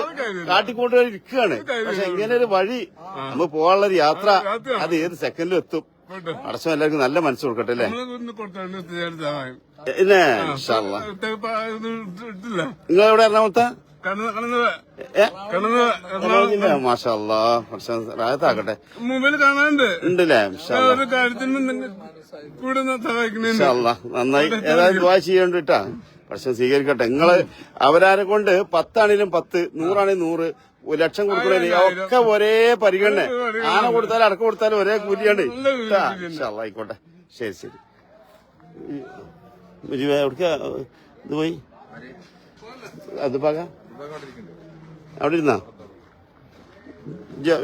കാട്ടിക്കൊണ്ട് ഇരിക്കുകയാണ് പക്ഷെ ഇങ്ങനെ ഒരു വഴി നമ്മൾ പോകാനുള്ള ഒരു യാത്ര അത് ഏത് സെക്കൻഡിലും എത്തും. അടച്ചം എല്ലാവർക്കും നല്ല മനസ്സ് കൊടുക്കട്ടെ അല്ലേ? പിന്നെ നിങ്ങൾ എവിടെ എറണാകുളത്താ? മാഷാ അല്ലാ റായത്താക്കട്ടെ മൊബൈൽ കാണാനുണ്ട്. ഉണ്ടല്ലേ? കാര്യത്തിന് നിങ്ങൾ കൂടെ സഹായിക്കുന്നുണ്ട് ഇൻഷാല്ലാ. നന്നായി ഏതായാലും ദുവാ ചെയ്യണ്ട കേട്ടാ. പക്ഷെ സ്വീകരിക്കട്ടെ. നിങ്ങൾ അവരാരെ കൊണ്ട് പത്താണേലും പത്ത് നൂറാണേലും നൂറ് ഒരു ലക്ഷം കൊടുക്കണേ ഒക്കെ ഒരേ പരിഗണന. ആന കൊടുത്താലും അടക്കം കൊടുത്താലും ഒരേ കൂലിയാണ്. ആയിക്കോട്ടെ. ശരി ശരി. മുജിബ എവിടേക്കാ? ഇത് പോയി. അത് പാക. അവിടെ ഇരുന്നാ? ഞാൻ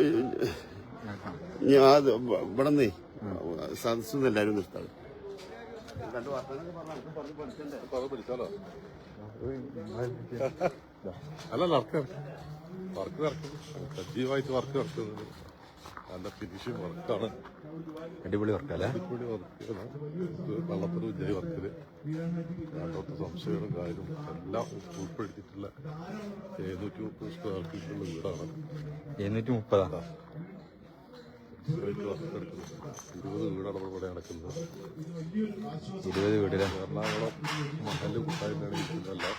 അത് എല്ലാരും നിന്നേ എല്ലാവരും നിർത്താം അല്ല വർക്ക് വർക്ക് നടക്കും. സജീവമായിട്ട് വർക്ക് നടക്കുന്നത്. നല്ല ഫിനിഷിംഗ് വർക്കാണ് അടിപൊളി വർക്കല്ലേ അടിപൊളി വർക്ക് വള്ളത്തിൽ വിജയ വർക്കിൽ രണ്ടോട്ട് സംശയങ്ങളും കാര്യവും എല്ലാം ഉൾപ്പെടുത്തിയിട്ടുള്ള എഴുന്നൂറ്റി മുപ്പത് സ്ക്വയർ ഫീറ്റുള്ള വീടാണ്. എഴുന്നൂറ്റി മുപ്പതാ? ഇതുമായിട്ട് വർക്ക് എടുക്കുന്നത് ഇരുപത് വീടാണ് നമ്മൾ ഇവിടെ നടക്കുന്നത് ഇരുപത് വീടിലെ എറണാകുളം മഹൽ കൂട്ടായ്മയാണ് ഇരിക്കുന്നതെല്ലാം.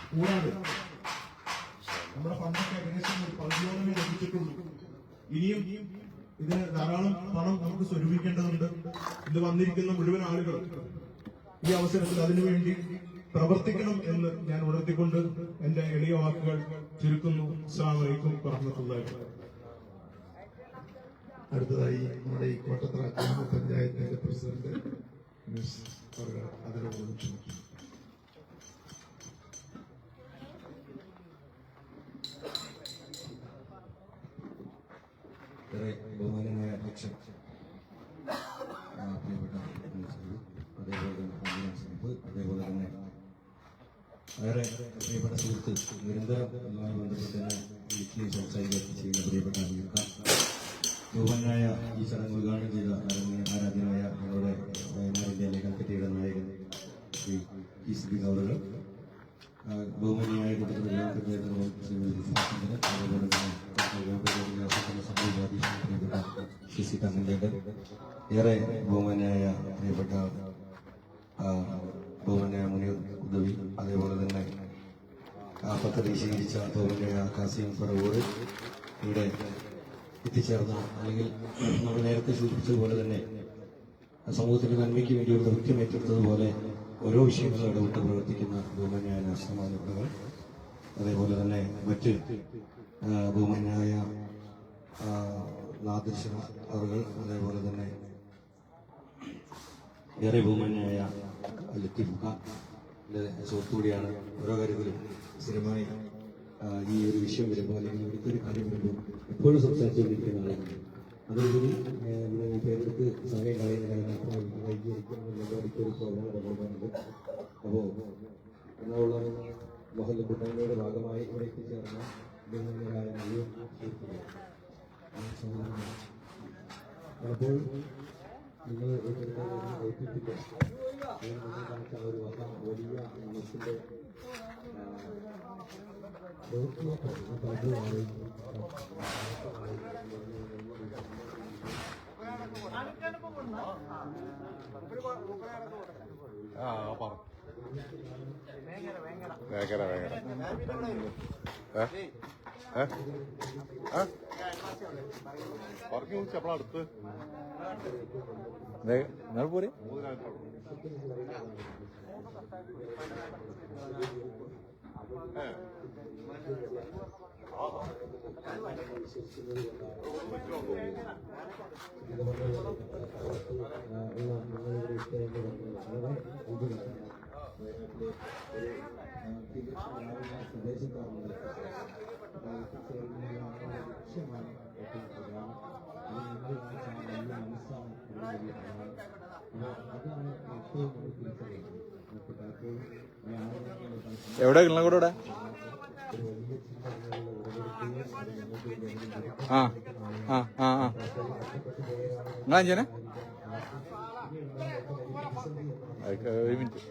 നമ്മുടെ ഫണ്ടൊക്കെ ഏകദേശം ഒരു പകുതിയോളം ലഭിച്ചിട്ടുള്ളൂ ഇനിയും ഇതിന് ധാരാളം പണം നമുക്ക് സ്വരൂപിക്കേണ്ടതുണ്ട്. ഇത് വന്നിരിക്കുന്ന മുഴുവൻ ആളുകളും ഈ അവസരത്തിൽ അതിനുവേണ്ടി പ്രവർത്തിക്കണം എന്ന് ഞാൻ ഉണർത്തിക്കൊണ്ട് എന്റെ എളിയ വാക്കുകൾ ചുരുക്കുന്നു. അസ്സാം വലൈക്കും പറഞ്ഞിട്ടുള്ളത് അടുത്തതായി നമ്മുടെ ഈ കോട്ടത്തറ ഗ്രാമപഞ്ചായത്തിന്റെ പ്രസിഡന്റ് മിസ് അവർ അതിനോട് അധ്യക്ഷൻ പ്രിയപ്പെട്ട പ്രിയപ്പെട്ട സുഹൃത്ത് നിരന്തരം സംസാരിക്കുകയൊക്കെ ചെയ്യുന്ന പ്രിയപ്പെട്ട അമീർക്ക ബഹുമാനായ ഈ ചടങ്ങ് ഉദ്ഘാടനം ചെയ്ത ആരാധ്യനായ ഞങ്ങളുടെ വയനാടിന്റെ അല്ലെങ്കിൽ കൽക്കറ്റയുടെ നായകൻ ശ്രീ ഇ ബഹുമാനിയായ സി തങ്കഞ്ചേട്ടൻ ഏറെ ബഹുമാനായ പ്രിയപ്പെട്ട ബഹുമാനായ മുനീർ ഉദവി അതേപോലെ തന്നെ ആ പദ്ധതി സ്വീകരിച്ച ബഹുമാനായ കാസിം പറവൂർ ഇവിടെ എത്തിച്ചേർന്ന. അല്ലെങ്കിൽ നമ്മൾ നേരത്തെ സൂചിപ്പിച്ചതുപോലെ തന്നെ സമൂഹത്തിന്റെ നന്മയ്ക്ക് വേണ്ടി ഒരു ദൗത്യം ഏറ്റെടുത്തതുപോലെ ഓരോ വിഷയങ്ങളും ഇടപെട്ട് പ്രവർത്തിക്കുന്ന ബഹുമാന്യായ രാഷ്ട്രമാനുകൾ അതേപോലെ തന്നെ മറ്റ് ഭൂമന്യായ അവറുകൾ അതേപോലെ തന്നെ ഏറെ ബഹുമാന്യായ ലത്തീഫ എന്റെ സുഹൃത്തു കൂടിയാണ് ഓരോ കാര്യത്തിലും സ്ഥിരമായി ഈ ഒരു വിഷയം വരുമ്പോൾ അല്ലെങ്കിൽ ഇവിടുത്തെ ഒരു കാര്യം വരുമ്പോൾ എപ്പോഴും സംസാരിച്ചുകൊണ്ടിരിക്കുന്ന ആളുകളുണ്ട് അതുകൊണ്ട് ഇവിടെ പേരെടുത്ത് സമയം കളയുന്ന ഒരു പ്രോഗ്രാം അപ്പോൾ എറണാകുളം മഹല്ല കൂട്ടായ്മയുടെ ഭാഗമായി ഇവിടെ എത്തിച്ചേർന്ന സഹോദരന്മാരെ, അപ്പോൾ നിങ്ങൾ ഏറ്റെടുത്ത ഒരു വലിയ മനസ്സിന്റെ ആ, പറ വേങ്ങര ഏ? പാർക്കിംഗ് കുറിച്ച് നമ്മളെ അടുത്ത്? നിങ്ങൾ പോരെ? 네. 아. എവിടെ? കിളങ്ങോട് ഇവിടെ ആ ആ ആ ആ. നിങ്ങൾ അഞ്ചനെ? ഒരു മിനിറ്റ്.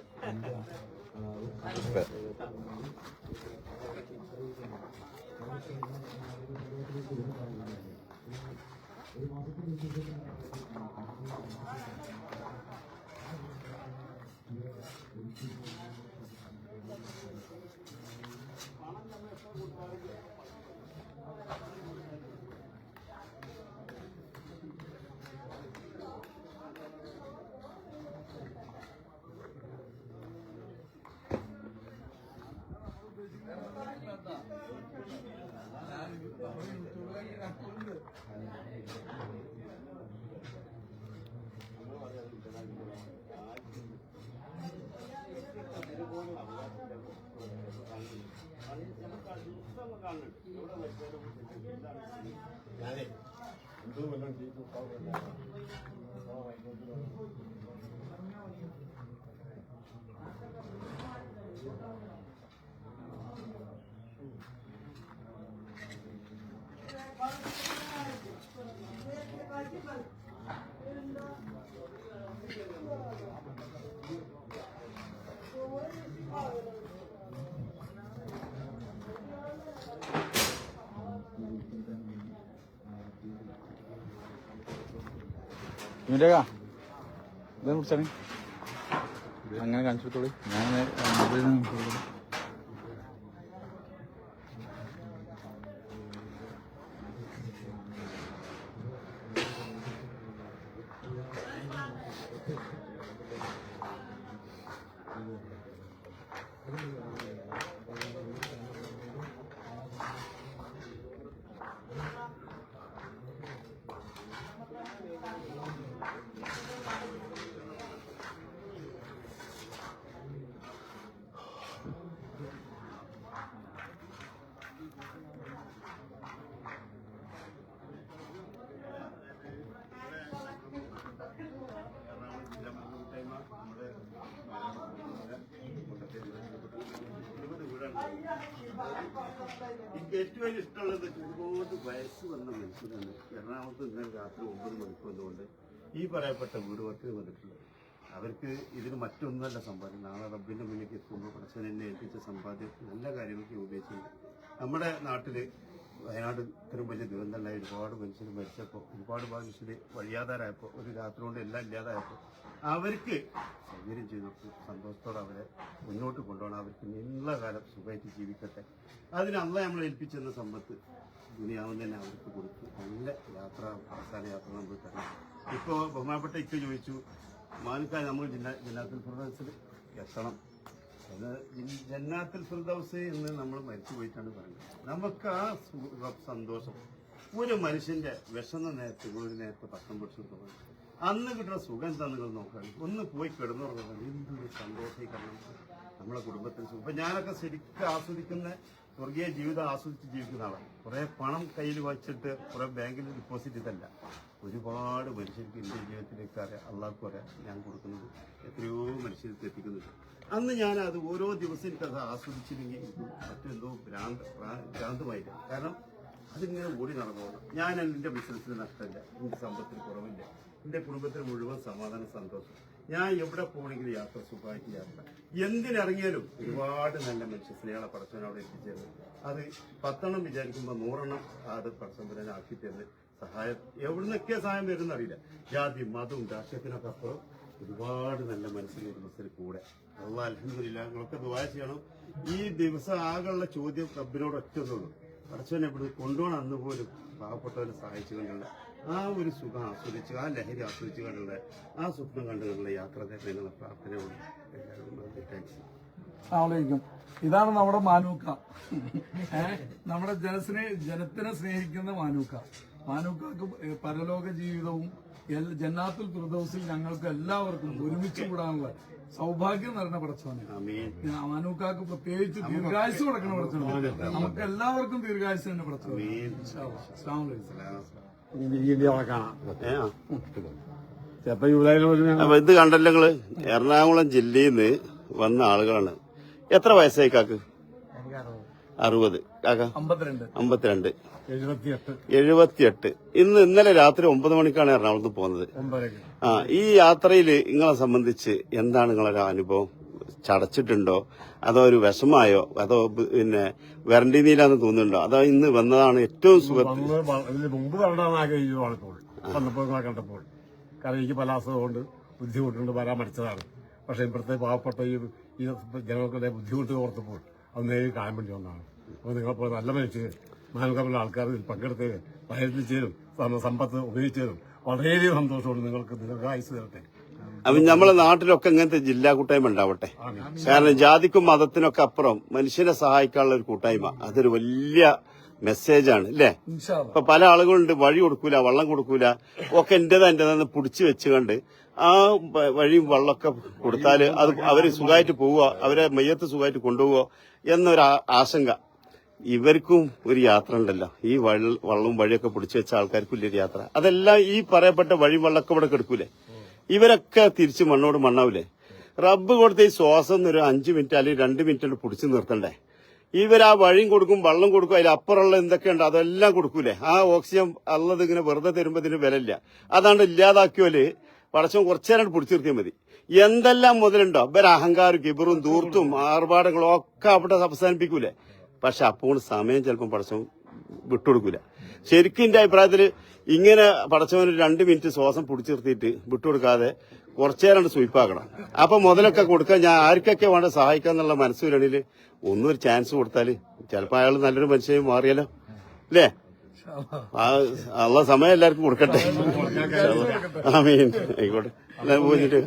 ഇപ്പൊ. ഇവന്റെക്കാ ഇതെന്ന് കുറിച്ചാണ്? അങ്ങനെ കാണിച്ചു കൊടുത്തോളി. ഞാൻ എനിക്ക് ഏറ്റവും ഇഷ്ടമുള്ളത് ഒരുപാട് വയസ്സ് വന്ന മനുഷ്യരാണ്. എറണാകുളത്ത് ഇന്നലെ രാത്രി ഒമ്പത് മണിക്ക് ഈ പറയപ്പെട്ട വീട് വർക്ക് വന്നിട്ടുള്ളത് അവർക്ക് ഇതിന് മറ്റൊന്നല്ല സമ്പാദ്യം. നാളെ റബ്ബിന്റെ മുന്നിലേക്ക് എത്തുമ്പോൾ പ്രശ്നം എന്നെ ഏൽപ്പിച്ച സമ്പാദ്യം നല്ല കാര്യങ്ങൾക്ക് ഉപയോഗിച്ചിട്ടുണ്ട് നമ്മുടെ നാട്ടിൽ വയനാട് ഇത്രയും വലിയ ദുരന്തം ഉണ്ടായി ഒരുപാട് മനുഷ്യർ മരിച്ചപ്പോൾ ഒരുപാട് മനുഷ്യർ വഴിയാതാരായപ്പോൾ ഒരു രാത്രി കൊണ്ട് എല്ലാം ഇല്ലാതായപ്പോൾ അവർക്ക് സൗകര്യം ചെയ്തിട്ട് സന്തോഷത്തോടെ അവരെ മുന്നോട്ട് കൊണ്ടുപോകണം. അവർക്ക് നീണ്ട കാലം സുഖമായിട്ട് ജീവിക്കട്ടെ. അതിന് അന്ന് നമ്മൾ ഏൽപ്പിച്ചെന്ന സമ്പത്ത് ദുനിയാവും തന്നെ അവർക്ക് കൊടുത്തു. നല്ല യാത്ര അവസാന യാത്ര നമ്മൾ തരണം. ഇപ്പോൾ ബഹുമാനപ്പെട്ട ഇക്ക ചോദിച്ചു മാനുക്കാൽ നമ്മൾ ജില്ലാ ജില്ലാ ഫിർദൗസിൽ എത്തണം. അത് ജന്നാത്തിൽ ഫിർദൗസ് എന്ന് നമ്മൾ മരിച്ചു പോയിട്ടാണ് പറയുന്നത്. നമുക്ക് ആ സന്തോഷം. ഒരു മനുഷ്യന്റെ വിശന്ന നേരത്തെ ഒരു നേരത്തെ പട്ടം പിടിച്ചു അന്ന് കിട്ടുന്ന സുഖം തന്നുകൾ നോക്കണം ഒന്ന് പോയി കിടന്നുറങ്ങാൻ എന്തൊരു സന്തോഷിക്കണം നമ്മളെ കുടുംബത്തിന് സുഖം. ഇപ്പൊ ഞാനൊക്കെ ശരിക്കും ആസ്വദിക്കുന്ന സ്വർഗീയ ജീവിതം ആസ്വദിച്ച് ജീവിക്കുന്ന ആളാണ്. കുറെ പണം കയ്യിൽ വച്ചിട്ട് കുറേ ബാങ്കിൽ ഡിപ്പോസിറ്റ് ഇതല്ല ഒരുപാട് മനുഷ്യർക്ക് എന്റെ ജീവിതത്തിലേക്ക് അറിയാം. അള്ളാഹ്ക്കും അറിയാം ഞാൻ കൊടുക്കുന്നത്. എത്രയോ മനുഷ്യർക്ക് എത്തിക്കുന്നുണ്ട്. അന്ന് ഞാൻ അത് ഓരോ ദിവസം എനിക്കത് ആസ്വദിച്ചില്ലെങ്കിൽ എനിക്ക് മറ്റെന്തോ ഭ്രാന്ത് ഭ്രാന്തമായിരുന്നു കാരണം അതിങ്ങനെ ഓടി നടന്നോളാം ഞാൻ എന്റെ ബിസിനസ്സിൽ നഷ്ടമില്ല. എന്റെ സമ്പത്തിന് കുറവില്ല. എന്റെ കുടുംബത്തിന് മുഴുവൻ സമാധാന സന്തോഷം. ഞാൻ എവിടെ പോകണമെങ്കിലും യാത്ര സുഖമായിട്ട് യാത്ര. എന്തിനിറങ്ങിയാലും ഒരുപാട് നല്ല മനുഷ്യ സ്നേഹ പടച്ചവൻ അവിടെ എത്തിച്ചേരുന്നത് അത് പത്തെണ്ണം വിചാരിക്കുമ്പോൾ നൂറെണ്ണം അത് പടച്ചവനെ ആക്കി തരുന്നത് സഹായം. എവിടുന്നൊക്കെ സഹായം വരുന്നറിയില്ല. ജാതി മതവും രാഷ്ട്രീയത്തിനൊക്കെ അപ്പുറം ഒരുപാട് നല്ല മനസ്സിന് കുടുംബത്തിന് കൂടെ. അള്ളാഹ് അലഹമില്ല നിങ്ങളൊക്കെ ദുബായ ചെയ്യണം. ഈ ദിവസം ആകെയുള്ള ചോദ്യം റബ്ബിനോട് ഒറ്റന്നുള്ളൂ പടച്ചവനെ ഇവിടെ കൊണ്ടുപോകണം അന്ന് പോലും പാവപ്പെട്ടവരെ സഹായിച്ചു കണ്ടുള്ള ആ ഒരു സുഖം ആസ്വദിച്ച് ആ ലഹരി ആസ്വദിച്ചു കണ്ടുള്ള ആ സ്വപ്നം കണ്ടുകൊണ്ടുള്ള യാത്ര തരുന്ന പ്രാർത്ഥനയോട് ഇതാണ് നമ്മുടെ മാനൂക്ക. നമ്മുടെ ജനസിനെ ജനത്തിനെ സ്നേഹിക്കുന്ന മാനൂക്ക. മാനൂക്കാക്ക് പരലോക ജീവിതവും ജന്നാത്തുൽ ഫിർദൗസിൽ ഞങ്ങൾക്ക് എല്ലാവർക്കും ഒരുമിച്ച് കൂടാനുള്ള സൗഭാഗ്യം നിറഞ്ഞ പടച്ചോനെ ആമീൻ. മാനൂക്കാക്ക് പ്രത്യേകിച്ച് ദീർഘായുസ് കൊടുക്കണ പടച്ചോനെ നമുക്ക് എല്ലാവർക്കും ദീർഘായുസ് തന്നെ പടച്ചോനെ ഇത് കണ്ടല്ലോ നിങ്ങൾ. എറണാകുളം ജില്ലയിൽ നിന്ന് വന്ന ആളുകളാണ്. എത്ര വയസ്സായി കാക്ക്? അറുപത്. അമ്പത്തിരണ്ട്. എഴുപത്തിയെട്ട്. ഇന്ന് ഇന്നലെ രാത്രി ഒമ്പത് മണിക്കാണ് എറണാകുളത്ത് പോകുന്നത്. ആ ഈ യാത്രയിൽ നിങ്ങളെ സംബന്ധിച്ച് എന്താണ് നിങ്ങളൊരു അനുഭവം? ചടച്ചിട്ടുണ്ടോ? അതോ ഒരു വിഷമായോ അതോ പിന്നെ വരണ്ടി നീലാന്ന് തോന്നുന്നുണ്ടോ? അതോ ഇന്ന് വന്നതാണ് ഏറ്റവും സുഖം വന്ന് മുമ്പ് കണ്ടപ്പോൾ. കാരണം എനിക്ക് പല അസുഖമുണ്ട് ബുദ്ധിമുട്ടുണ്ട് വരാൻ മടിച്ചതാണ്. പക്ഷെ ഇപ്പോഴത്തെ പാവപ്പെട്ട ഈ ജനങ്ങൾക്കുള്ള ബുദ്ധിമുട്ട് ഓർത്തപ്പോൾ. അത് നേരിൽ കാണാൻ വേണ്ടി വന്നതാണ് അപ്പോൾ നിങ്ങളെപ്പോലെ നല്ല മനുഷ്യർ മാനകമുള്ള ആൾക്കാർ ഇതിൽ പങ്കെടുത്ത് പ്രയത്നിച്ചതും സമ്പ- സമ്പത്ത് ഉപയോഗിച്ചതും വളരെയധികം സന്തോഷമുണ്ട് നിങ്ങൾക്ക് ദീർഘായുസ് തരട്ടെ. അപ്പം നമ്മളെ നാട്ടിലൊക്കെ ഇങ്ങനത്തെ ജില്ലാ കൂട്ടായ്മ ഉണ്ടാവട്ടെ. കാരണം ജാതിക്കും മതത്തിനൊക്കെ അപ്പുറം മനുഷ്യനെ സഹായിക്കാനുള്ള ഒരു കൂട്ടായ്മ. അതൊരു വലിയ മെസ്സേജാണ് അല്ലേ. ഇപ്പൊ പല ആളുകളുണ്ട് വഴി കൊടുക്കൂല വള്ളം കൊടുക്കൂല ഒക്കെ എന്റേതാ എന്റേതാന്ന് പിടിച്ചു വെച്ചുകൊണ്ട് ആ വഴിയും വള്ളമൊക്കെ കൊടുത്താൽ അത് അവർ സുഖമായിട്ട് പോവുക അവരെ മയ്യത്ത് സുഖമായിട്ട് കൊണ്ടുപോവുക എന്നൊരു ആശങ്ക. ഇവർക്കും ഒരു യാത്ര ഉണ്ടല്ലോ. ഈ വള്ളം വള്ളവും വഴിയൊക്കെ പിടിച്ചു വെച്ച ആൾക്കാർക്കും ഇല്ലൊരു യാത്ര. അതെല്ലാം ഈ പറയപ്പെട്ട വഴി വള്ളമൊക്കെ ഇവിടെ കിടക്കൂലേ? ഇവരൊക്കെ തിരിച്ച് മണ്ണോട് മണ്ണാവൂലേ? റബ്ബ് കൊടുത്ത ഈ ശ്വാസം ഒരു അഞ്ചു മിനിറ്റ് അല്ലെങ്കിൽ രണ്ട് മിനിറ്റ് പിടിച്ചു നിർത്തണ്ടേ? ഇവർ ആ വഴിയും കൊടുക്കും വെള്ളം കൊടുക്കും അതിലപ്പുറമുള്ള എന്തൊക്കെയുണ്ട് അതെല്ലാം കൊടുക്കൂലേ? ആ ഓക്സിജൻ ഉള്ളത് ഇങ്ങനെ വെറുതെ തരുമ്പോൾ ഇതിന് വിലയില്ല. അതാണ്ട് ഇല്ലാതാക്കിയോൽ പടച്ചവൻ കുറച്ചേരം പിടിച്ചു നിർത്തിയാൽ മതി. എന്തെല്ലാം മുതലുണ്ടോ? ഇവർ അഹങ്കാരം കിബറും ദൂർത്തും ആർഭാടങ്ങളും ഒക്കെ അവിടെ അവസാനിപ്പിക്കൂലേ? പക്ഷെ അപ്പോൾ സമയം ചിലപ്പം പടച്ചവൻ വിട്ടുകൊടുക്കൂല. ശരിക്കും എന്റെ അഭിപ്രായത്തിൽ ഇങ്ങനെ പടച്ചവന് രണ്ട് മിനിറ്റ് ശ്വാസം പിടിച്ചു നിർത്തിയിട്ട് വിട്ടുകൊടുക്കാതെ കുറച്ചേരാണ് സ്വീപ്പാക്കണം അപ്പൊ മുതലൊക്കെ കൊടുക്കാൻ ഞാൻ ആർക്കൊക്കെ വേണ്ട സഹായിക്കാന്നുള്ള മനസ്സിലാണെങ്കിൽ ഒന്നും ഒരു ചാൻസ് കൊടുത്താൽ ചിലപ്പോ അയാൾ നല്ലൊരു മനുഷ്യനായി മാറിയാലോ അല്ലേ ആ ഉള്ള സമയം എല്ലാവർക്കും കൊടുക്കട്ടെ. ആയിക്കോട്ടെ. പോയിട്ട്